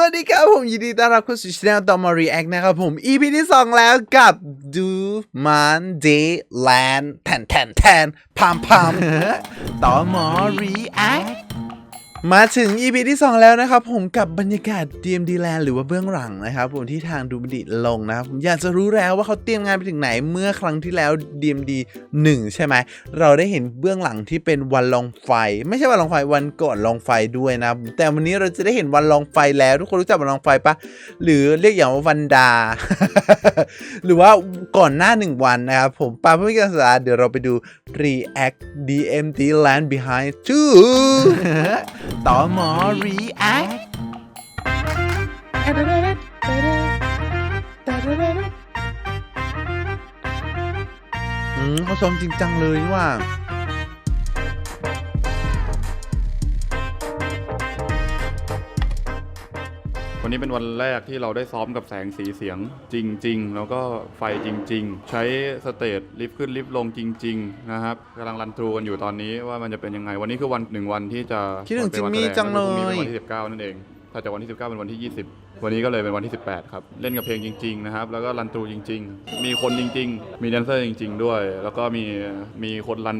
วัสดีครับผมยินดีต้อนรับเข้าสู่ช่องตอมารีแอคนะครับผม EP ที่ 2 แล้วกับดูมันเดแลนแทนแทนแทนพามพามตอมอรีแอค มาถึง EP ที่ 2 แล้วนะครับ ผมกับบรรยากาศ DMD Land หรือว่าเบื้องหลังนะครับ ผมที่ทางดูบดิลงนะครับผมอยากจะรู้แล้วว่าเขาเตรียมงานไปถึงไหนเมื่อครั้งที่แล้ว DMD 1 ใช่ไหม เราได้เห็นเบื้องหลังที่เป็นวันลองไฟ ไม่ใช่วันลองไฟวันก่อนลองไฟด้วยนะ แต่วันนี้เราจะได้เห็นวันลองไฟแล้ว ทุกคนรู้จักวันลองไฟปะหรือเรียกอย่างว่าวันดา หรือว่าก่อนหน้าหนึ่งวันนะครับผมปาเพื่อไม่ให้การศึกษาเดี๋ยวเราไปดู React DMD Land Behind 2ต่อหมอรีแอคอืมเขาชมจริงจังเลยนี่ว่า วันนี้เป็นวันแรกที่เราได้ซ้อมกับแสงสีเสียงจริง ๆ แล้วก็ไฟจริง ๆ ใช้สเตจลิฟต์ขึ้นลิฟต์ลงจริง ๆ นะครับกำลังรันทรูกันอยู่ตอนนี้ว่ามันจะเป็นยังไง วันนี้คือวันหนึ่งวันที่จะคิดถึงเป็นวันจิมมี่แสดจังเลยแวพรุ่นี้เป็นวันที่19นั่นเองถ้าจากวันที่ 19 เป็นวันที่ 20 วันนี้ก็เลยเป็นวันที่ 18 ครับ เล่นกับเพลงจริง ๆ นะครับ แล้วก็รันทรูจริง ๆ มีคนจริง ๆ มีแดนเซอร์จริง ๆ ด้วย แล้วก็มีมีคนรัน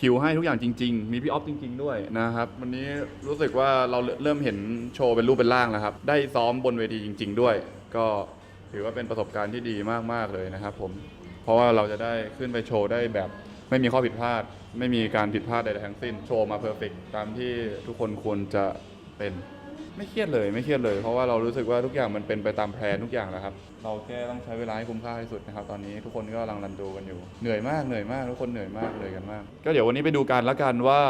คิวให้ทุกอย่างจริง ๆ มีพี่ออฟจริง ๆ ด้วยนะครับวันนี้รู้สึกว่าเราเริ่มเห็นโชว์เป็นรูปเป็นร่างแล้วครับ ได้ซ้อมบนเวทีจริง ๆ ด้วย ก็ถือว่าเป็นประสบการณ์ที่ดีมากๆเลยนะครับ ผม เพราะว่าเราจะได้ขึ้นไปโชว์ได้แบบไม่มีข้อผิดพลาด ไม่มีการผิดพลาดใดๆทั้งสิ้น โชว์มาเพอร์เฟกตามที่ทุกคนควรจะเป็น ไม่เครียดเลยไม่เครียดเลย เพราะว่าเรารู้สึกว่าทุกอย่างมันเป็นไปตามแผนทุกอย่างแล้วครับ เราแค่ต้องใช้เวลาให้คุ้มค่าที่สุดนะครับ ตอนนี้ทุกคนก็กำลังรันดูกันอยู่ เหนื่อยมากเหนื่อยมากทุกคนเหนื่อยมากเลยกันมาก ก็เดี๋ยววันนี้ไปดูกันละกันว่า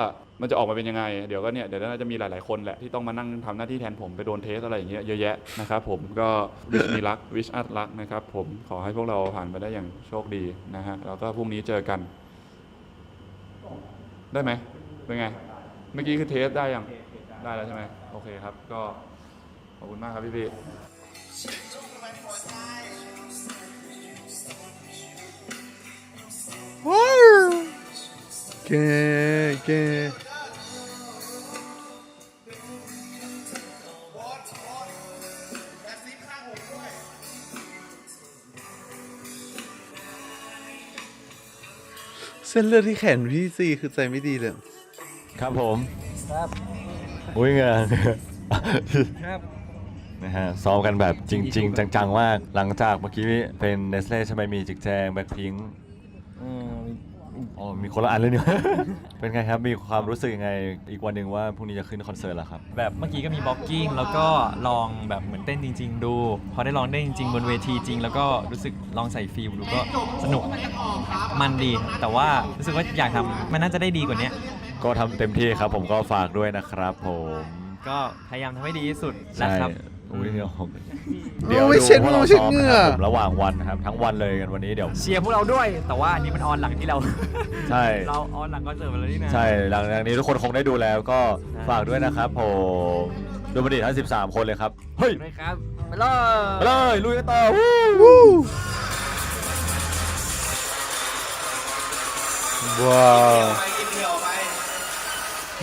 มันจะออกมาเป็นยังไง เดี๋ยวก็เนี่ยเดี๋ยวน่าจะมีหลาย ๆ คนแหละที่ต้องมานั่งทำหน้าที่แทนผมไปโดนเทสอะไรอย่างเงี้ยเยอะแยะนะครับผมก็วิชมีรักวิชอัดรักนะครับผมขอให้พวกเราผ่านไปได้อย่างโชคดีนะฮะแล้วก็พรุ่งนี้เจอกัน ได้ไหมเป็นไง เมื่อกี้คือเทสได้ยังได้แล้วใช่ไหม โอเคครับ ก็ขอบคุณมากครับพี่พี่ว้าวเก๋เก๋เส้นเลือดที่แขนพี่ซีคือใจไม่ดีเลย ครับผม ครับ อุ้ยเงนครับนะฮะซ้อมกันแบบจริง ๆ จังๆมากหลังจากเมื่อกี้เป็นเนสเล่ใช่ไหมมีจิกแจงแบ็คพิงอืมอ๋อมีคนละอันเลยเนี่ย เป็นไงครับ มีความรู้สึกยังไง อีกวันหนึ่งว่าพรุ่งนี้จะขึ้นคอนเสิร์ตแล้วครับ แบบเมื่อกี้ก็มีบล็อกกิ้งแล้วก็ลองแบบเหมือนเต้นจริง ๆ ดู พอได้ลองเต้นจริง ๆ บนเวทีจริง แล้วก็รู้สึกลองใส่ฟิลดูก็สนุกมันดี แต่ว่ารู้สึกว่าอยากทำมันน่าจะได้ดีกว่านี้ ก็ทำเต็มที่ครับ ผมก็ฝากด้วยนะครับ ผมก็พยายามทำให้ดีที่สุดใช่นะครับ อุ้ยเดี๋ยวผมโอ้ยเช็ดพวกมืราอเช็ดซ้มเหงื่อนะครับผมระหว่างวันนะครับ ทั้งวันเลยกันวันนี้เดี๋ยว เชียร์พวกเราด้วย แต่ว่าอันนี้มันออนหลังที่เรา ใช่ เราออนหลังก็เจอร์ไปแล้วนี่นะ ใช่หลังจากนี้ทุกคนคงได้ดูแล้วก็ฝากด้วยนะครับผมดูบัณฑิตทั้ง13 คนเลยครับ เฮ้ย ด้วยครับไปเลย ไปเลยลุยกันต่อวู้ว้าว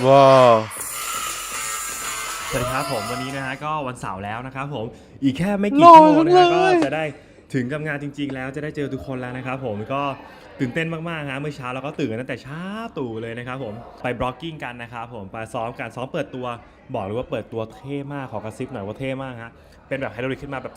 ว้าวสวัสดีครับผมวันนี้นะฮะก็วันเสาร์แล้วนะครับผมอีกแค่ไม่หกี่ล่อชั่วโมงนะฮะจังก็เลยจะได้ถึงกับงานจริง ๆ แล้วจะได้เจอทุกคนแล้วนะครับผมก็ตื่นเต้นมากๆฮะเมื่อเช้าเราก็ตื่นกันตั้งแต่เช้าตู่เลยนะครับผมไปบล็อกกิ้งกันนะครับผมไปซ้อมการซ้อมเปิดตัวบอกเลยว่าเปิดตัวเท่มากขอกระซิบหน่อยว่าเท่มากฮะเป็นแบบไฮดรอลิกขึ้นมาแบบ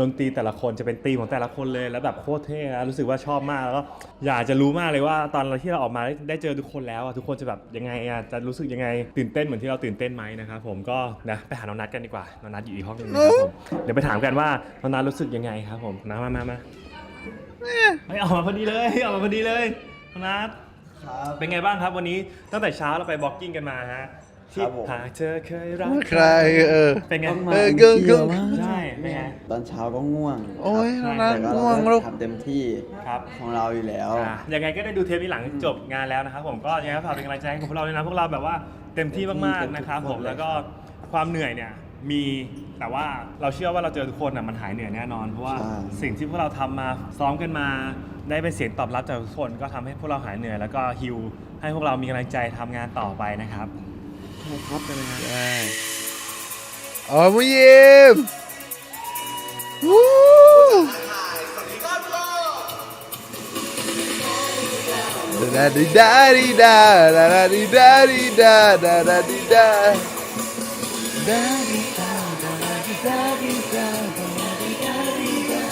ดนตรีแต่ละคนจะเป็นธีมของแต่ละคนเลยแล้วแบบโคตรเท่นะรู้สึกว่าชอบมากแล้วก็อยากจะรู้มากเลยว่าตอนเราที่เราออกมาได้ได้เจอทุกคนแล้วอะทุกคนจะแบบยังไงอะจะรู้สึกยังไงตื่นเต้นเหมือนที่เราตื่นเต้นไหมนะครับผมก็นะไปหาน้องนัทกันดีกว่าน้องนัทอยู่อีกห้องหนึงนะครับผมเดี๋ยวไปถามกันว่าน้องนัทรู้สึกยังไงครับผมนะมามามาเฮ้ยออกมาพอดีเลยออกมาพอดีเลยน้องนัทเป็นไงบ้างครับวันนี้ตั้งแต่เช้าเราไปบล็อกกิ้งกันมาฮะ ที่หากเธอเคยรักใครเออ เป็นไงเออก็ก็ใช่เป็นไง ตอนเช้าก็ง่วงโอ้ยใช่น่าแต่ก็ง่วงเราลูกก็ทำเต็มที่ครับ ของเราอยู่แล้ว อะยังไงก็ได้ดูเทปนี้หลังจบงานแล้วนะครับผมก็ยังไงก็ฝากเป็นกำลังใจให้กับพวกเราด้วยนะพวกเราแบบว่าเต็มที่มากๆนะครับผมแล้วก็ความเหนื่อยเนี่ยมีแต่ว่าเราเชื่อว่าเราเจอทุกคนอะมันหายเหนื่อยแน่นอนเพราะว่าใช่ สิ่งที่พวกเราทำมาซ้อมกันมา ได้เป็นเสียงตอบรับจากทุกคนก็ทำให้พวกเราหายเหนื่อย แล้วก็ฮิลให้พวกเรามีกำลังใจทำงานต่อไปนะครับ ครับไปเลยครับอ๋อมุยิมวู้ดาดิดาดิดาดาดาดิดาดิดาดาดาดิดาดาดิดาดาดิดาดิดาดาดิดาดิดา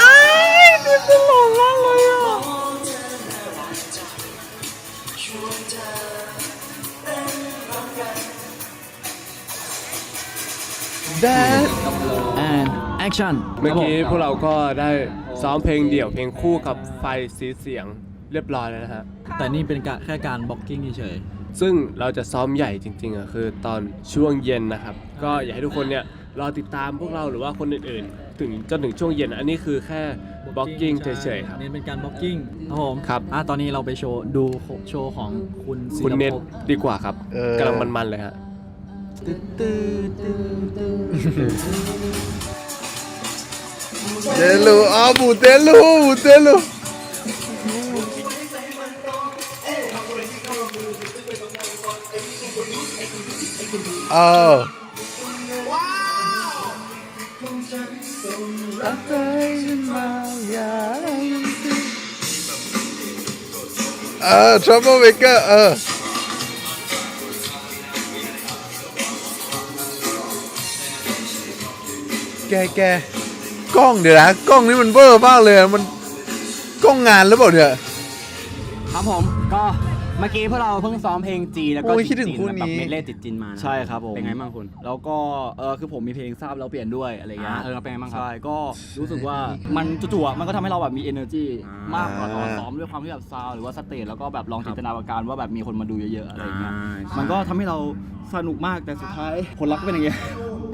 อ้ายนี่ตลกมากเลย แอคชั่นเมื่อกี้พวกเราก็ได้ซ้อมเพลงเดี่ยวเพลงคู่กับไฟสีเสียงเรียบร้อยแล้วนะฮะ แต่นี่เป็นการแค่การบล็อกกิ้งเฉยซึ่งเราจะซ้อมใหญ่จริงๆอะคือตอนช่วงเย็นนะครับ ก็อยากให้ทุกคนเนี่ยรอติดตามพวกเราหรือว่าคนอื่นๆ ถึงจนถึงช่วงเย็นอันนี้คือแค่ๆบล็อกกิ้งเฉยๆครับ นี่เป็นการบล็อกกิ้งครับผมครับ อะตอนนี้เราไปโชว์ดูโชว์ของคุณศิคุณลเน็ตภพดีกว่าครับเออ กำลังมันๆเลยฮะ Telu, ah, Butelu, Butelu. Oh. Uh, troublemaker, uh. แกแกก ล้องเดี๋ยวนะกล้องนี้มันเบอร์มากเลยมันกล้องงานหรือเปล่าเนี่ยครับผมก็ เมื่อกี้พวกเราเพิ่งซ้อมเพลงจีแล้วก็โอ้ยคิจิดถึงจีนคู่แบบนี้เมดเล่ติดจินมานะใช่ครับผมเป็นไงบ้างคุณแล้วก็เออคือผมมีเพลงทราบแล้วเปลี่ยนด้วยอะไรเงี้อ่าย เออเป็นไงบ้างครับ ใช่ ก็รู้สึกว่ามันจู่ๆอะมันก็ทำให้เราแบบมี energy อ่าม มากกว่าตอนซ้อมด้วยความที่แบบซาวด์หรือว่าสเตจแล้วก็แบบลองจินตนาการว่าแบบมีคนมาดูเยอะๆอะไรเงี้ย มันก็ทำให้เราสนุกมากแต่สุดท้ายผลลัพธ์ก็เป็นอย่างเงี้ย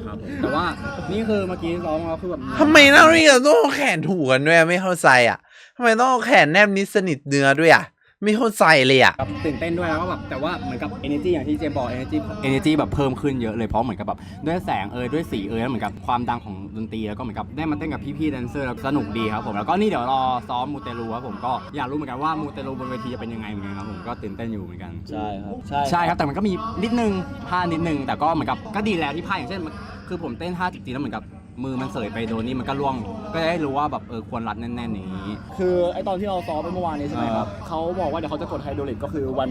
ครับผมแต่ว่านี่คือเมื่อกี้ซ้อมแล้วคือแบบทำไมนักเรียนต้องเอาแขนถูกันด้วยไม่เข้าใจอะทำไมต้องเอาแขนแนบนิดสนิทเนื้อด้วยอะไม่เข้าใจเลยอะแบบตื่นเต้นด้วยแล้วก็แบบแต่ว่าเหมือนกับ energy อย่างที่เจมบอก energy energy แบบเพิ่มขึ้นเยอะเลยเพราะเหมือนกับแบบด้วยแสงเอยด้วยสีเอยแล้วเหมือนกับความดังของดนตรีแล้วก็เหมือนกับได้มาเต้นกับพี่ๆแดนเซอร์แล้วสนุกดีครับผมแล้วก็นี่เดี๋ยวรอซ้อมมูเตลูครับผมก็อยากรู้เหมือนกันว่ามูเตลูบนเวทีจะเป็นยังไงเหมือนกันครับผมก็ตื่นเต้นอยู่เหมือนกัน ใช่ครับ ใช่ใช่ครับ แต่มันก็มีนิดนึงพลาดนิดนึง แต่ก็เหมือนกับก็ดีแล้วที่พลาดอย่างเช่นมันคือผมเต้นท่าจริงๆแล้วเหมือนกับ มือมันเสยไปโดนนี่มันก็ล่วง ก็จะได้รู้ว่าแบบเออควรรัดแน่นๆอย่างนี้ คือไอตอนที่เราซ้อมไปเมื่อวานนี้ใช่ไหมครับอ่าเขาบอกว่าเดี๋ยวเขาจะกดไฮโดรลิกก็คือวัน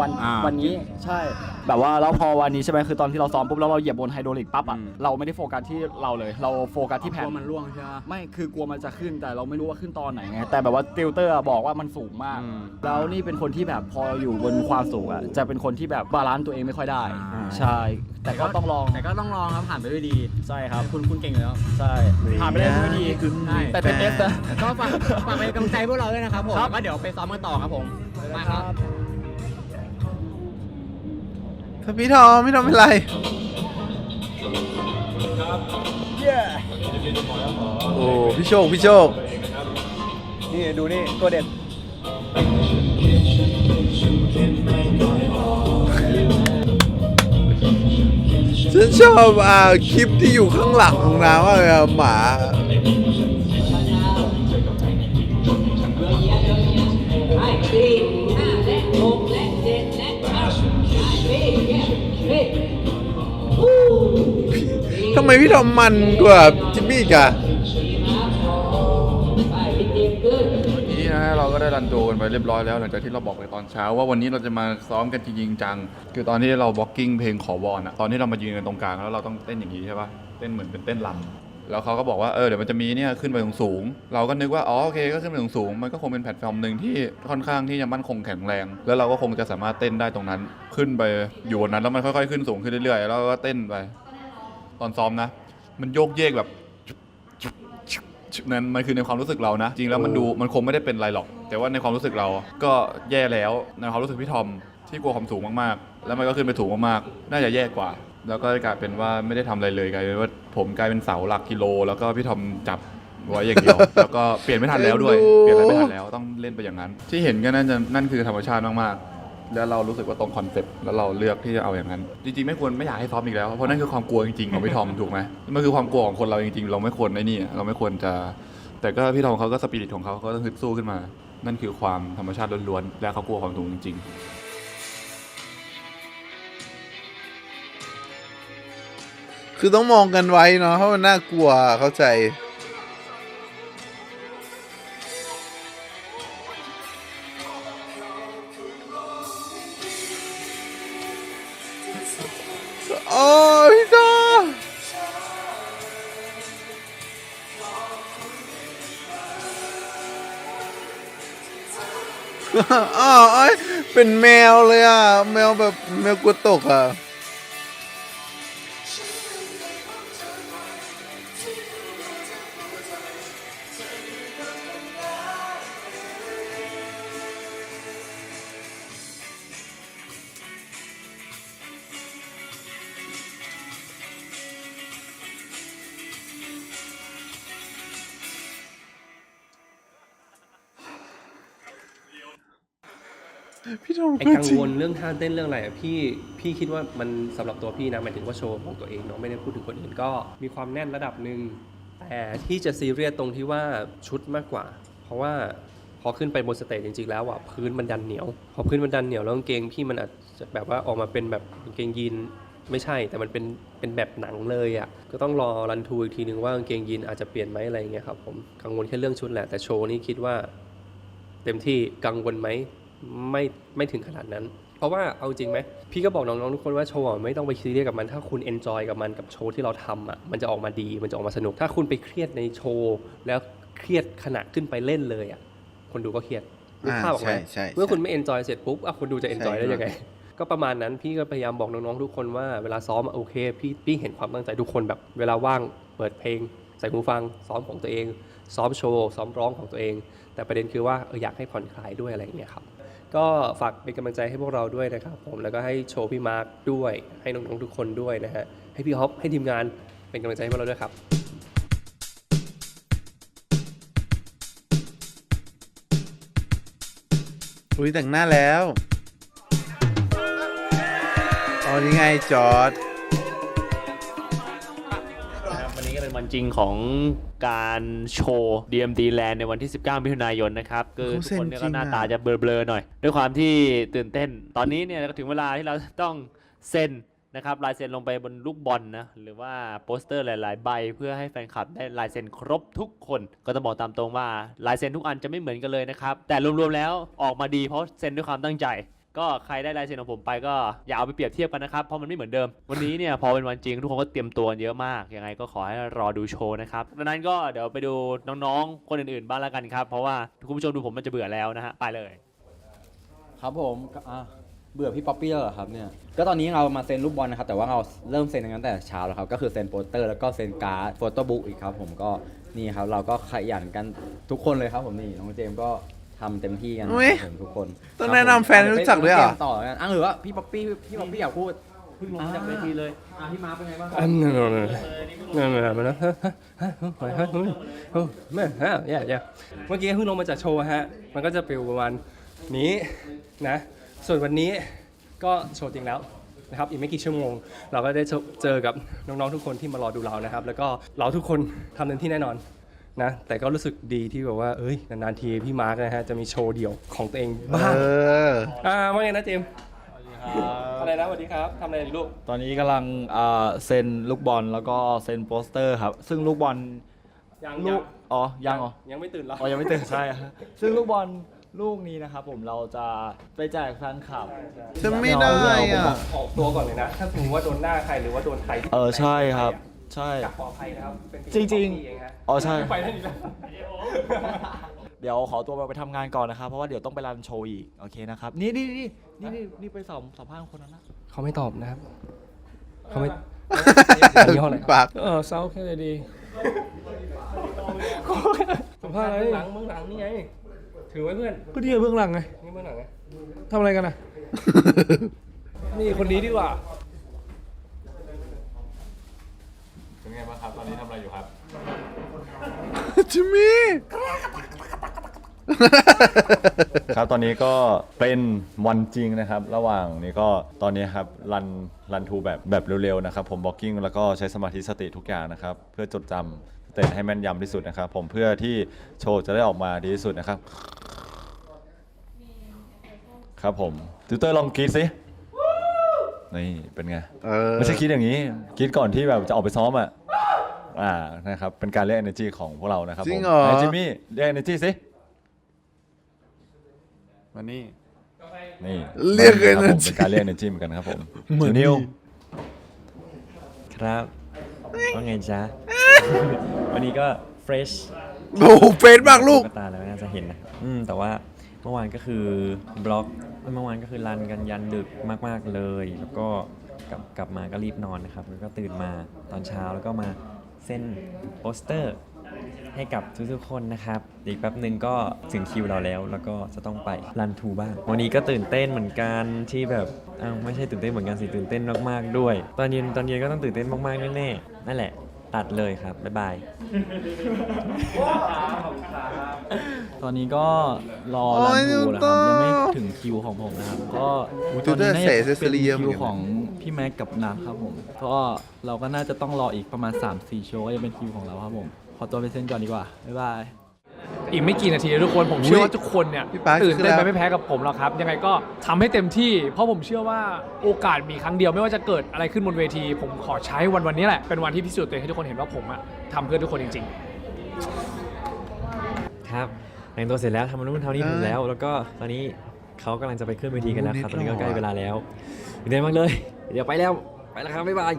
วันอ่าวันนี้ใช่ แบบว่าแล้วพอวันนี้ใช่ไหมคือตอนที่เราซ้อมปุ๊บแล้วเราเหยียบบนไฮโดรลิกปั๊บอะอืม เราไม่ได้โฟกัสที่เราเลย เราโฟกัสที่แผ่กนลัวมันล่วงใช่ไหม ไม่คือกลัวมันจะขึ้นแต่เราไม่รู้ว่าขึ้นตอนไหนไงแต่แบบว่าติวเตอร์อะบอกว่ามันสูงมาก อืมแล้วนี่เป็นคนที่แบบพออยู่บนความสูงอะจะเป็นคนที่แบบบาลานซ์ตัวเองไม่ค่อยได้ อ่า ใช่ แต่ก็ต้องลองแต่ก็ต้องลองครับผ่านไปด้วยดีใช่ครับคุณคุณเก่งอยู่แล้วใช่ผ่านไปได้ด้วยดีใช่แต่เป็นเอสนะก็ฝากฝากเป็นกำลังใจพวกเราด้วยนะครับผมครับก็เดี๋ยวไปซ้อมกันต่อครับผมมาครับถ้าพี่ทอมพี่ทอมเป็นไรโอ้พี่โชคพี่โชคนี่ดูนี่ตัวเด็ด ฉันชอบอ่าคลิปที่อยู่ข้างหลังของนางว่ากเลยอะหมาทำไมพี่ทอมมันกว่าจิมมี่อีกอะ ด้รันโดกันไปเรียบร้อยแล้ว หลังจากที่เราบอกไปตอนเช้า ว่าวันนี้เราจะมาซ้อมกันจริงๆจัง คือตอนที่เราบล็อกกิ้งเพลงขอวอนอะตอนที่เรามายืนกันตรงกลางแล้วเราต้องเต้นอย่างนี้ใช่ปะเต้นเหมือนเป็นเต้นลำแล้วเขาก็บอกว่าเออเดี๋ยวมันจะมีเนี่ยขึ้นไปสูงๆเราก็นึกว่าอ๋อโอเคก็ขึ้นไปสูงๆมันก็คงเป็นแพลตฟอร์มหนึ่งที่ค่อนข้างที่จะมั่นคงแข็งแรง แล้วเราก็คงจะสามารถเต้นได้ตรงนั้น ขึ้นไปอยู่บนนั้นแล้วมันค่อยๆ ขึ้นสูงขึ้นเรื่อยๆแล้วก็เต้นไป ตอนซ้อมนะ มันโยกเยกแบบ นั่นมันคือในความรู้สึกเรานะ จริงแล้วมันดูมันคงไม่ได้เป็นไรหรอก แต่ว่าในความรู้สึกเราก็แย่แล้วในความรู้สึกพี่ทอมที่กลัวความสูงมากๆ แล้วมันก็ขึ้นไปสูงมากๆ น่าจะแย่กว่า แล้วก็กลายเป็นว่าไม่ได้ทำอะไรเลยกลายเป็นว่าผมกลายเป็นเสาหลักกิโล แล้วก็พี่ทอมจับไว้อย่างเดียว แล้วก็เปลี่ยนไม่ทันแล้วด้วย เปลี่ยนอะไรไม่ทันแล้วต้องเล่นไปอย่างนั้น ที่เห็นก็นั่นจะนั่นคือธรรมชาติมากๆ แล้วเรารู้สึกว่าตรงคอนเซ็ปต์แล้วเราเลือกที่จะเอาอย่างนั้น จริงๆ ไม่ควรไม่อยากให้ซ้อมอีกแล้ว เพราะนั่นคือความกลัวจริงๆของพี่ทอมถูกไหมมันคือความกลัวของคนเราจริงๆ เราไม่ควรไอ้นี่เราไม่ควรจะ แต่ก็พี่ทอมเขาก็สปิริตของเขาเขาก็ต้องฮึดสู้ขึ้นมา นั่นคือความธรรมชาติล้วนๆและเขากลัวความสูงจริง ๆคือต้องมองกันไว้เนาะเพราะมันน่ากลัวเข้าใจ เป็นแมวเลยอะ แมวแบบแมวกลัวตกอะ พี่ทอมไอ้ก็กังจริงวลเรื่องท่าเต้นเรื่องอะไรอะพี่พี่คิดว่ามันสำหรับตัวพี่นะหมายถึงว่าโชว์ของตัวเองเนาะไม่ได้พูดถึงคนอื่นก็มีความแน่นระดับหนึ่งแต่ที่จะซีเรียสตรงที่ว่าชุดมากกว่า เพราะว่าพอขึ้นไปบนสเตจจริงๆแล้วอะพื้นมันดันเหนียว พอพื้นมันดันเหนียวแล้วกางเกงพี่มันอาจจะแบบว่าออกมาเป็นแบบกางเกงยีนไม่ใช่แต่มันเป็นเป็นแบบหนังเลยอะก็ต้องรอรันทูอีกทีนึงว่ากางเกงยีนอาจจะเปลี่ยนไหมอะไรอย่างเงี้ยครับผมกังวลแค่เรื่องชุดแหละแต่โชว์นี่คิดว่า เต็มที่กังวลไหม ไม่ไม่ถึงขนาดนั้น เพราะว่าเอาจริงไหมพี่ก็บอกน้องๆทุกคนว่าโชว์อะไม่ต้องไปซีเรียสกับมันถ้าคุณเอนจอยกับมันกับโชว์ที่เราทำอะมันจะออกมาดีมันจะออกมาสนุก ถ้าคุณไปเครียดในโชว์แล้วเครียดขณะขึ้นไปเล่นเลยอะคนดูก็เครียดนึกอ่าภาพออกไหมใช่ใช่เมื่อคุณใช่ไม่เอนจอยเสร็จปุ๊บอะคนดูจะเอนจอยใช่ได้ยังไงครับก็ประมาณนั้นพี่ก็พยายามบอกน้องๆทุกคนว่าเวลาซ้อมอะโอเคพี่พี่เห็นความตั้งใจทุกคนแบบ เวลาว่างเปิดเพลง ใส่หูฟัง ซ้อมของตัวเอง ซ้อมโชว์ซ้อมร้องของตัวเอง แต่ประเด็นคือว่าเอออยากให้ผ่อนคลายด้วยอะไรอย่างเงี้ยครับ ก็ฝากเป็นกำลังใจให้พวกเราด้วยนะครับผมแล้วก็ให้โชว์พี่มาร์คด้วย ให้น้องๆทุกคนด้วยนะฮะให้พี่ฮอปให้ทีมงานเป็นกำลังใจให้พวกเราด้วยครับอุ้ยแต่งหน้าแล้วอ๋อนี่ไงจอร์ด วันนี้ก็เป็นวันจริงของการโชว์ DMD Land ในวันที่ 19 มิถุนายนนะครับคือทุกคนเนี่ยก็หน้าตาจะเบลอๆหน่อย ด้วยความที่ตื่นเต้น ตอนนี้เนี่ยก็ถึงเวลาที่เราต้องเซ็นนะครับลายเซ็นลงไปบนลูกบอลนะหรือว่าโปสเตอร์หลายๆ ใบ เพื่อให้แฟนคลับได้ลายเซ็นครบทุกคน ก็ต้องบอกตามตรงว่าลายเซ็นทุกอันจะไม่เหมือนกันเลยนะครับแต่รวมๆแล้วออกมาดีเพราะเซ็นด้วยความตั้งใจ ก็ใครได้ลายเซ็นของผมไปก็อย่าเอาไปเปรียบเทียบกันนะครับเพราะมันไม่เหมือนเดิม วันนี้เนี่ยพอเป็นวันจริงทุกคนก็เตรียมตัวเยอะมากยังไงก็ขอให้รอดูโชว์นะครับดังนั้นก็เดี๋ยวไปดูน้องๆคนอื่นๆบ้างล้วกันครับเพราะว่าคุณผู้ชมดูผมมันจะเบื่อแล้วนะฮะไปเลย ครับผมอะเบื่อพี่ป๊อปปี้แล้วเหรอครับเนี่ยก็ตอนนี้เรามาเซ็นลูกบอลนะครับแต่ว่าเราเริ่มเซ็นกันตั้งแต่เช้าแล้วครับก็คือเซ็นโปสเตอร์แล้วก็เซ็นการ์ดโฟโต้บุ๊กอีกครับผมก็นี่ครับเราก็ขยันกันทุกคนเลยครับผมนี่น้องเจมส์ก็ ทำเต็มที่กันอุ๊ยครับผมทุกคนต้องแนะนำแฟนให้รู้จักด้วยเหรอเดี๋วไปเจมส์ต่อกันอะหรือว่าพี่ป๊อปปี้พี่ป๊อปปี้อยากพูดเพิ่งลงมาจากเวทีเลยอะพี่มาร์คเป็นไงบ้างครับอันนั้นนั่นนั่นนั่นนั่นนะฮะฮะฮะฮะฮะแม่ฮะแย่แย่เมื่อกี้เพิ่งลงมาจากโชว์ฮะ มันก็จะเป็นประมาณนี้นะ ส่วนวันนี้ก็โชว์จริงแล้วนะครับ อีกไม่กี่ชั่วโมง เราก็ได้เจอกับน้องๆทุกคนที่มารอดูเรานะครับ แล้วก็เราทุกคนทำเต็มที่แน่นอน นะแต่ก็รู้สึกดีที่แบบว่าเอ้ยนานๆทีพี่มาร์กนะฮะจะมีโชว์เดี่ยวของตัวเองบ้างเอออ่าว่าไงนะเจมส์อะไรนะสวัสดีครับทำอะไรอยู่ลูกตอนนี้กำลังอ่าเซ็นลูกบอลแล้วก็เซ็นโปสเตอร์ครับ ซึ่งลูกบอลยังลูยังกอ๋อยังเหรอยังไม่ตื่นเหรออ๋อยังไม่ตื่นใช่ครับซึ่งลูกบอลลูกนี้นะครับผมเราจะไปแจกแฟนคลับฉันไม่ได้อะออกตัวก่อนเลยนะ ถ้าสมมติว่าโดนหน้าใครหรือว่าโดนใครที่เออใช่ครับ ใช่กับขออภัยนะครับเป็นจริงๆๆเองฮะอ๋อใช่ไม่ไปได้อีกแล้ว เดี๋ยวขอตัวไปทำงานก่อนนะครับ เพราะว่าเดี๋ยวต้องไปรันโชว์อีก โอเคนะครับ นี่นี่นี่นี่นี่นี่ไปสัมสัมภาษณ์คนนั้นนะ เขาไม่ตอบนะครับ เขาไม่อันนี้ห้องไหนปากเออเศร้าแค่ไหนดีสัมภาษณ์อะไรหลังเบื้องหลังนี่ไง ถือไว้เพื่อน ก็นี่เบื้องหลังไง นี่เบื้องหลังไงทำอะไรกันอะ นี่คนนี้ดีกว่า เป็น ไงบ้างครับ ตอนนี้ทำอะไรอยู่ครับจิมมี่ครับตอนนี้ก็เป็นวันจริงนะครับ ระหว่างนี้ก็ตอนนี้ครับรันรันทูแบบแบบเร็วๆนะครับ ผมบล็อกกิ้งแล้วก็ใช้สมาธิสติทุกอย่างนะครับ เพื่อจดจำเต้นให้แม่นยำที่สุดนะครับ ผมเพื่อที่โชว์จะได้ออกมาดีที่สุดนะครับ ครับผมติวเตอร์ลองกรีดสินี่เป็นไงเออ ไม่ใช่คิดอย่างนี้คิดก่อนที่แบบจะออกไปซ้อมอะ อ่านะครับเป็นการเรียก energy ของพวกเรานะครับจริงผมเหรอไหนจิมมี่เรียก energy สิมานี่ นี่เรียกครับผม energy เป็นการเรียก energy เหมือนกันครับผมเหมือนนิวครับ ว่าไงจ๊ะ วันนี้ก็เฟรชโอ้โหเฟซมากลูก ตาแล้วน่าจะเห็นนะ อืม แต่ว่าเมื่อวานก็คือบล็อก เมื่อวานก็คือรันกันยันดึกมาก ๆ เลย แล้วก็กลับกลับมาก็รีบนอนนะครับ แล้วก็ตื่นมาตอนเช้าแล้วก็มา เส้นโปสเตอร์ให้กับทุกๆคนนะครับ อีกแป๊บหนึ่งก็ถึงคิวเราแล้ว แล้วก็จะต้องไปรันทูบ้าง วันนี้ก็ตื่นเต้นเหมือนกันที่แบบอ้าวไม่ใช่ตื่นเต้นเหมือนกันสิตื่นเต้นมากๆด้วย ตอนเย็นตอนเย็นก็ต้องตื่นเต้นมากๆแน่ๆนั่นแหละ ตัดเลยครับ บ๊ายบาย ตอนนี้ก็รอโอ้รัยนทูนะครับน้ำตายังไม่ถึงคิวของผมนะครับ ก็อุ๊ยตอนนี้ Twitter น่าเสจะเซซิลีเยอะเหมืคิอนกันวของ พี่แม็กกับนัทครับผมก็เราก็น่าจะต้องรออีกประมาณ 3-4 โชว์ก็จะเป็นคิวของเราครับผม ขอตัวไปเซ็นก่อนดีกว่า บ๊ายบาย อีกไม่กี่นาทีนะทุกคนผมเชื่อว่าทุกคนเนี่ยพี่ปาร์คตื่นเต้นคือไปแล้วไม่แพ้กับผมหรอกครับ ยังไงก็ทำให้เต็มที่ เพราะผมเชื่อว่าโอกาสมีครั้งเดียวไม่ว่าจะเกิดอะไรขึ้นบนเวที ผมขอใช้วันวันนี้แหละ เป็นวันที่พิสูจน์ตัวเองให้ทุกคนเห็นว่าผมอะทำเพื่อทุกคนจริงๆครับแต่งตัวเสร็จแล้วทำมันนู่นทำนี่หมดแล้ว แล้วก็ตอนนี้เขากำลังจะไปขึ้นเวทีกันแล้วครับ ตอนนี้ก็ใกล้เวลาแล้วตื่นเต้นมากเลย เดี๋ยวไปแล้ว ไปแล้วครับ บ๊ายบาย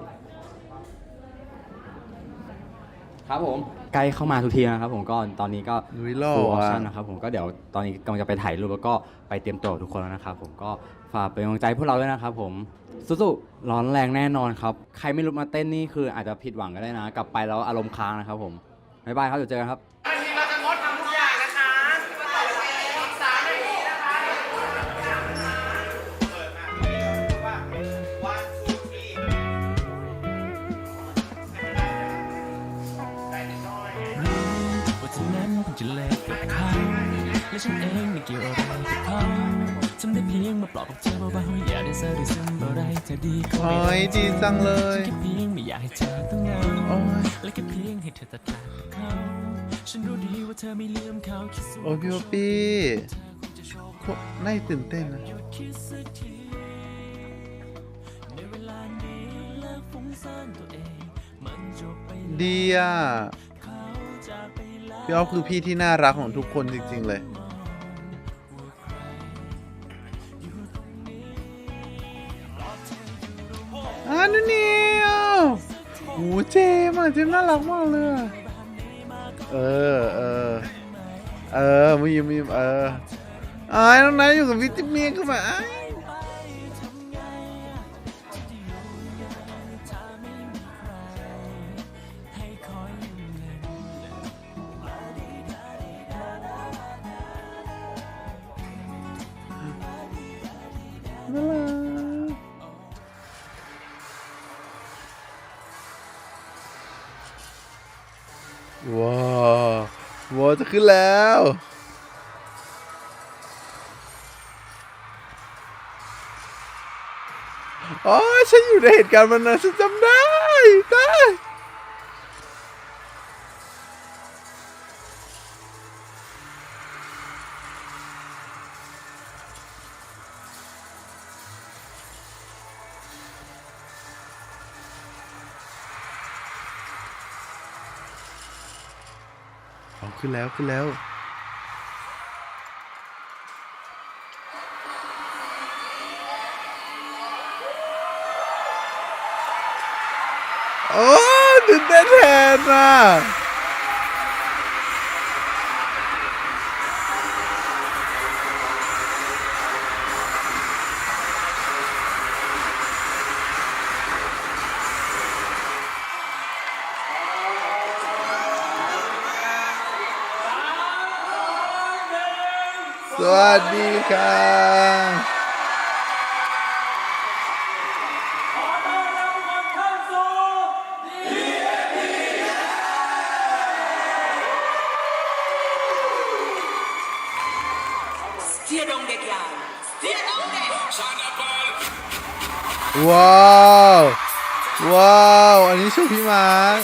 ครับผม ใกล้เข้ามาทุกทีนะครับผมก็ตอนนี้ก็ลุยล่อ full ว่ะ option นะครับผมก็เดี๋ยวตอนนี้กำลังจะไปถ่ายรูปแล้วก็ไปเตรียมตัวกับทุกคนแล้วนะครับผมก็ฝากเป็นกำลังใจพวกเราด้วยนะครับผมสู้ๆร้อนแรงแน่นอนครับ ใครไม่ลุกมาเต้นนี่คืออาจจะผิดหวังก็ได้นะ กลับไปแล้วอารมณ์ค้างนะครับผมบ๊ายบายครับเดี๋ยวเจอกันครับ และฉันเองไม่เกี่ยวอะไรกับเขาทำได้เพียงมาปลอบกับเธอเบาๆอย่าได้เซอร์ได้ซึมเมื่อไรเธอดีเขาโอ้ยดีจังเลยฉันแค่เพียงไม่อยากให้เธอต้องเหงาโอ้ยและแค่เพียงให้เธอตัดขาดกับเขาฉันรู้ดีว่าเธอไม่ลืมเขาคิดสู้โอ้ยพี่ป๊อปปี้โคน่าตื่นเต้นนะ คิดสักทีในเวลานี้เลิกฟุ้งซ่านตัวเอง มันจบไปแล้วดีอะ เขาจากไปแล้ว พี่ออฟคือพี่ที่น่ารักของทุกคนจริงๆเลย เจมส์อะเจมส์น่ารักมากเลยอะเออเออเออมีมีเออไอ้น้องนายอยู่กับวิตามินก็มาไอ้ อ๋อฉันอยู่ในเหตุการณ์มันนะฉันจำได้ได้เอาขึ้นแล้วขึ้นแล้ว ตื่นเต้นแทนอะสวัสดีค่ะ ว้าว ว้าว อันนี้ชูพี่มาร์ค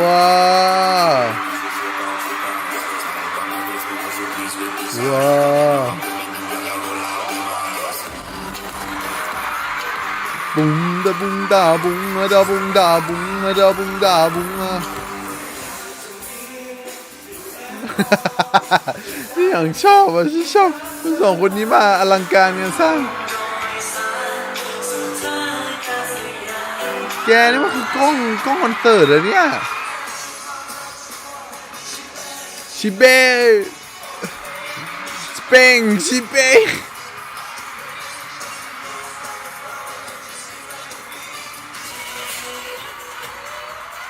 ว้าวว้าวบุ้งดาบุ้งดาบุ้งดาบุ้งดาบุ้งดาบุ้งดาบุ้ง อะนี่อย่างชอบอะฉันชอบสองคนนี้มาอลังการงานสร้าง แกนี่มันคือกล้องกล้องคอนเสิร์ตเหรอเนี่ย ชิเบ้สเปงชิเบ้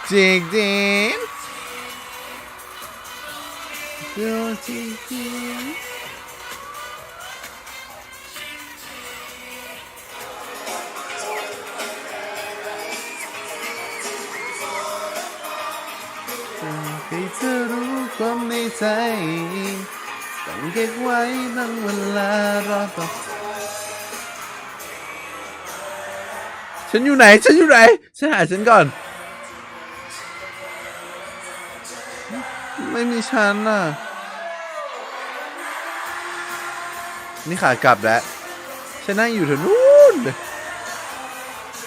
เจกเด นเดี๋ยวจริงๆให้เธอรู้ความในใจต้องเก็บไว้ตั้งเวลารอต่อฉันอยู่ไหน ฉันอยู่ไหน ฉันหาฉันก่อน ไม่มีฉันน่ะ นี่ขากลับแล้วฉันนั่งอยู่แถวนู้น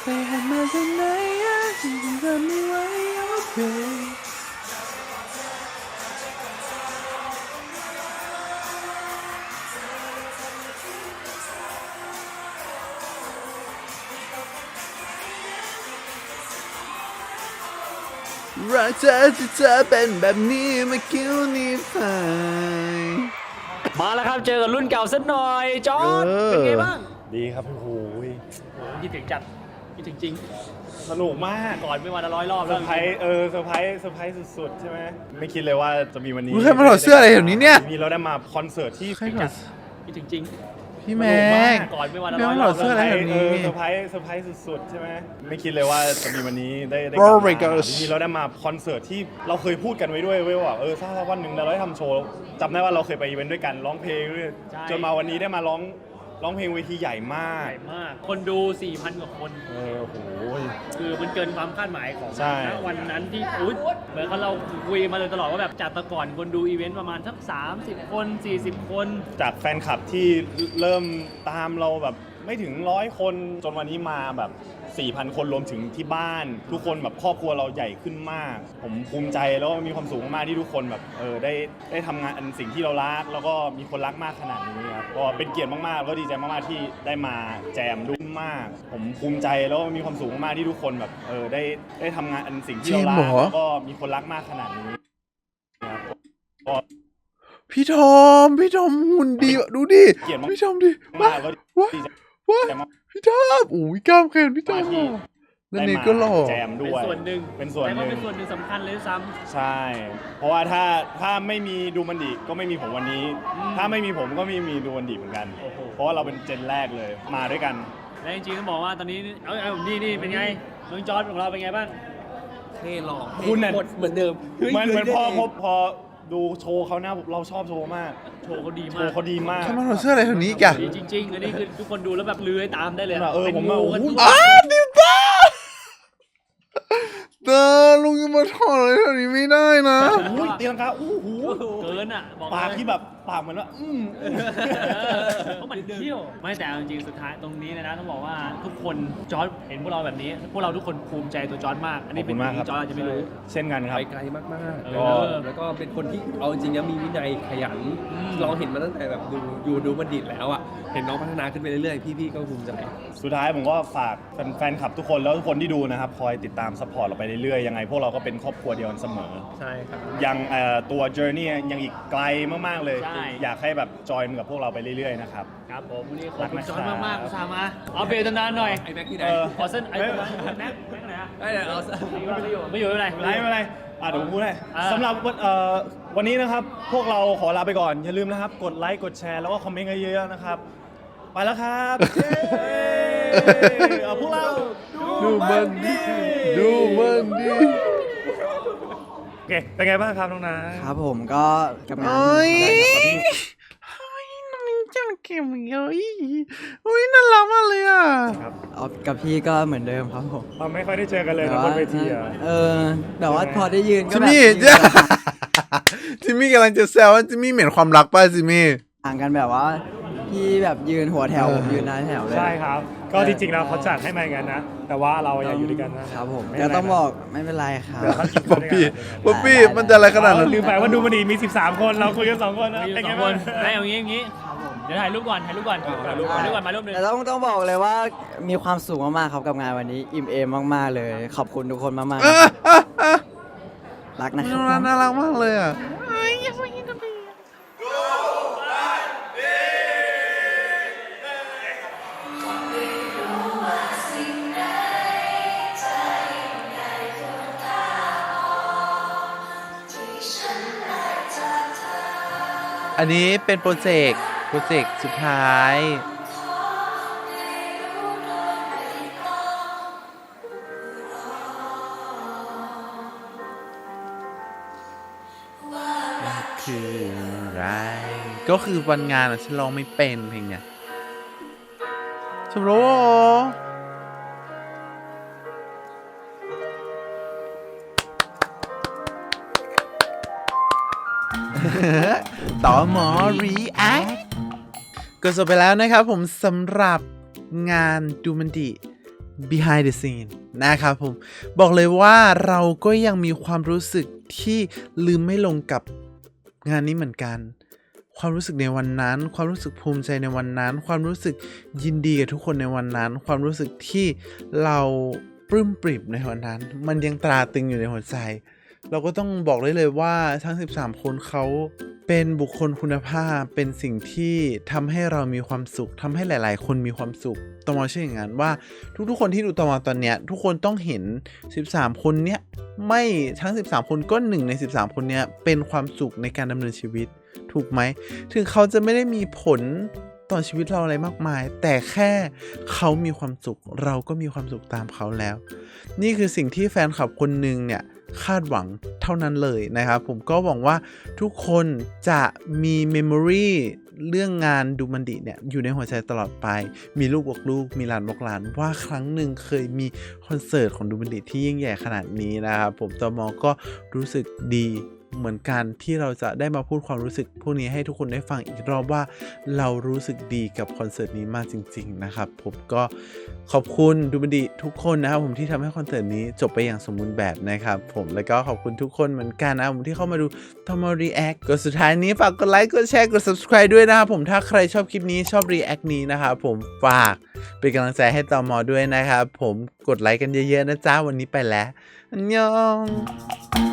ไปหามาจากไหนอะฉันทำไม่ไหวโอเครักเธอที่เธอเป็นแบบนี้มาคิ้วนี้ไป มาแล้วครับเจอกับรุ่นเก่าสักหน่อยจอร์ดเป็นไงบ้างดีครับโอ้โหโอ้คิดถึงจัดคิดถึงจริงสนุกมากก่อนไม่วันละร้อยรอบเซแล้อวร์ไพรส์เออเซอร์ไพรส์เซอร์ไพรส์สุดๆใช่ไหมไม่คิดเลยว่าจะมีวันนี้มึงใครมาถอดเสื้ออะไรแถวนี้เนี่ย มีเราได้มาคอนเสิร์ตที่ใครถอดคิดถึงจริง พี่แม็กก่อนไม่วันละพี่ร้อยแม็กรถออบดเสื้ออะไรแถวเอนี้อเซอร์ไพรส์เซอร์ไพรส์สุดๆ ใช่ไหมไม่คิดเลยว่าจะมีวันนี้ได้ได้ Oh กลับ my มา gosh ทีนี้เราได้มาคอนเสิร์ตที่เราเคยพูดกันไว้ด้วยเว้ยว่าเออถ้าวันหนึ่งเราได้ทำโชว์จำได้ว่าเราเคยไปอีเวนต์ด้วยกันร้องเพลงด้วยใช่จนมาวันนี้ได้มาร้อง ร้องเพลงเวทีใหญ่มาก ใหญ่มาก คนดู 4,000 กว่าคน เออโหคือมันเกินความคาดหมายของใช่ ณวันนั้นที่อุ๊ยเหมือนเขาเราคุยมาเลยตลอดว่าแบบจากแต่ก่อนคนดูอีเวนต์ประมาณสัก 30 คน 40 คน จากแฟนคลับที่เริ่มตามเราแบบไม่ถึงร้อยคนจนวันนี้มาแบบ 4,000 คนรวมถึงที่บ้าน ทุกคนแบบครอบครัวเราใหญ่ขึ้นมาก ผมภูมิใจแล้วก็มีความสุขมากๆที่ทุกคนแบบเออได้ได้ทำงานอันสิ่งที่เรารัก แล้วก็มีคนรักมากขนาดนี้ครับก็เป็นเกียรติมากๆแล้วก็ดีใจมากๆที่ได้มาแจมด้วยมาก ผมภูมิใจแล้วก็มีความสุขมากๆที่ทุกคนแบบเออได้ได้ทำงานอันสิ่งที่เรารัจริงเหรกอแล้วก็มีคนรักมากขนาดนี้ครับก็ พี่ทอม พี่ทอมหุ่นดีว่ะดูดิ เกลียดมาก พี่ทอมดิว้ามากก็ว้าดีใจว้าใจมาก พี่ทอมโอ้ยกล้ามแขนพี่ทอมหล่อแล้วเนทก็หล่อ แจมเป็ด้นวยส่วนหนึ่งเป็นส่วนหแต่นึ่งเป็นส่วนหนึ่งสำคัญเลยด้วยซ้ใช่ เพราะว่าถ้าถ้าไม่มีดูมันดีก็ไม่มีผมวันนี้ถ้าไม่มีผมก็ไม่มีดูมันดีเหมือนกันเพราะว่าเราเป็นเจนแรกเลยมาด้วยกันำและจริงๆต้องบอกว่าตอนนี้เอาเอานี่นี่เป็นไงน้องจอร์ดของเราเป็นไงบ้าง เท่หล่อคุณน่ะ หมดเหมือนเดิม เหมือนเหมือนพอพอพอดูโชว์เขาหน้าเราชอบโชว์มาก โชว์เขาดีโชมากว์เขาดีมากเขามาถอดเสื้ออะไรแถวนี้อีกอะดีจริง ๆ อันนี้คือทุกคนดูแล้วแบบเลื้อยตามได้เลยะเออเป็นผมงูว่ากันโอ้โหทุกอ้าดิวตาเตอลุงจะมาถอดอะไรแถวนี้ไม่ได้นะ อุ้ยตีลังกาอู้หูเกินอะบอกปากเลยที่แบบปากเหมือนว่าอืมเขามันเที่ยว ไม่แต่เอาจริงๆสุดท้ายตรงนี้เนยนะต้องบอกว่าทุกคนจอร์ดเห็นพวกเราแบบนี้ พวกเราทุกคนภูมิใจตัวจอร์ดมาก อันนี้เป็นขอบคุณมากสิ่งครับ ที่จอร์ดอาจจะไม่รู้ เช่นกันครับ ไปไกลมากๆเอก็อแล้วก็เป็นคนที่เอาจริงๆนะมีวินัยขยันเราเห็นมาตั้งแต่แบบดูอยู่ดูบัณฑิตแล้วอะ เห็นน้องพัฒนาขึ้นไปเรื่อยๆ พี่ๆ ก็ภูมิใจ สุดท้ายผมก็ฝากแฟนแฟนคลับทุกคนแล้วทุกคนที่ดูนะครับ คอยติดตามซัพพอร์ตเราไปเรื่อยๆยังไงพวกเราก็เป็นครอบครัวเดียวกันเสมอ ใช่ครับ ยังเอ่อตัว journey ยังอีกไกลมากๆเลย ใช่ อยากให้แบบจอยกับพวกเราไปเรื่อยๆนะครับ ครับผมวันนี้ขอบคุณรักนะครับจอร์ดมากๆอุตส่าห์มาเอาเบรนานๆหน่อยไอ้แม็กที่ไหนเออ ขอเส้นไอ้ตัวนั้นแม็กแม็กไหนอะได้เดี๋ยวเอาไม่อยู่ไม่อยู่ไม่เป็นไรไม่เป็นไรอะเดี๋ยวผมพูดให้อ่า สำหรับวันเอ่อวันนี้นะครับ พวกเราขอลาไปก่อน อย่าลืมนะครับ กดไลค์ กดแชร์ แล้วก็คอมเมนต์กันเยอะๆนะครับ ไปแล้วครับเย้เอาพวกเรา ดูมันดีดูมันดี โอเคเป็นไงบ้างครับน้องนาครับผมก็กับงานโอ้ยที่เฮ้ยน้องจมันเก็บเยอะอุ้ยน่ารักมากเลยอะออฟกับพี่ก็เหมือนเดิมครับผมเราไม่ค่อยได้เจอกันเลยนะบนเวทีอะเออแต่ว่าพอได้ยืนก็จิมแบบมี่ ยืน จิมมี่กำลังจะแซวว่าจิมมี่เหม็นความรักป่ะจิมมี่ ห่างกันแบบว่า พี่แบบยืนหัวแถวผมยืนหน้าแถวเลย ใช่ครับ ก็จริงๆแล้วเขาจัดให้มาอย่างนั้นนะ แต่ว่าเราอยากอยู่ด้วยกันนะครับผมไม่ก็เป็นไรต้องบอกไม่เป็นไรครับเดี๋ยวเขากินป๊อปปี้ป๊อปปี้มันจะอะไรขนาดนั้น ลืมไปว่าดูมันดีมี 13 คนเราคุยกันสองคนนะมีอยู่เป็นสไงองคบ้างนให้เอางี้อย่างงี้ เดี๋ยวถ่ายรูปก่อน ถ่ายรูปก่อนถ่ายรูปก่อนถ่ายรูปก่อนมารูปหนึ่งแต่ต้องต้องบอกเลยว่ามีความสุขมากๆครับกับงานวันนี้ อิ่มเอมมากๆเลย ขอบคุณทุกคนมากๆนะครับรักนะคน่ารัรับกน่ารักมากเลยอะ อันนี้เป็นโปรเจกต์โปรเจกต์สุดท้าย คืออะไรก็คือวันงานอะฉันร้องไม่เป็นเพลงเนี้ยฉันรู้ ต่อหมอ react ก็จบไปแล้วนะครับผมสำหรับงานดูมันดิ behind the scene นะครับผม บอกเลยว่าเราก็ยังมีความรู้สึกที่ลืมไม่ลงกับงานนี้เหมือนกัน ความรู้สึกในวันนั้น ความรู้สึกภูมิใจในวันนั้น ความรู้สึกยินดีกับทุกคนในวันนั้น ความรู้สึกที่เราปลื้มปริ่มในวันนั้น มันยังตราตึงอยู่ในหัวใจ เราก็ต้องบอกได้เลยว่าทั้ง 13 คนเขา เป็นบุคคลคุณภาพเป็นสิ่งที่ทำให้เรามีความสุขทำให้หลาย ๆ คนมีความสุขตมอเชื่ออย่างนั้นว่า ทุก ๆ คนที่ดูตมอตอนเนี้ยทุกคนต้องเห็น 13 คนเนี้ยไม่ทั้ง 13 คนก็หนึ่งใน 13 คนเนี้ยเป็นความสุขในการดำเนินชีวิต ถูกไหม ถึงเขาจะไม่ได้มีผลต่อชีวิตเราอะไรมากมาย แต่แค่เขามีความสุข เราก็มีความสุขตามเขาแล้ว นี่คือสิ่งที่แฟนคลับคนหนึ่งเนี่ย คาดหวังเท่านั้นเลยนะครับ ผมก็หวังว่าทุกคนจะมีเมมโมรีเรื่องงานดูมันดิเนี่ย อยู่ในหัวใจตลอดไป มีลูกบอกลูก มีหลานบอกหลาน ว่าครั้งหนึ่งเคยมีคอนเสิร์ตของดูมันดิที่ยิ่งใหญ่ขนาดนี้นะครับ ผมตอมก็รู้สึกดี เหมือนกันที่เราจะได้มาพูดความรู้สึกพวกนี้ให้ทุกคนได้ฟังอีกรอบว่าเรารู้สึกดีกับคอนเสิร์ตนี้มากจริง ๆ นะครับ ผมก็ขอบคุณดูมันดีทุกคนนะครับผมที่ทำให้คอนเสิร์ตนี้จบไปอย่างสมบูรณ์แบบนะครับผมแล้วก็ขอบคุณทุกคนเหมือนกันนะผมที่เข้ามาดูทอม react ก็สุดท้ายนี้ฝากกดไลค์กดแชร์กด subscribe ด้วยนะครับผมถ้าใครชอบคลิปนี้ชอบ react นี้นะครับผมฝากเป็นกำลังใจให้ตอมอด้วยนะครับผมกดไลค์กันเยอะๆนะจ๊ะวันนี้ไปแล้วอันยอง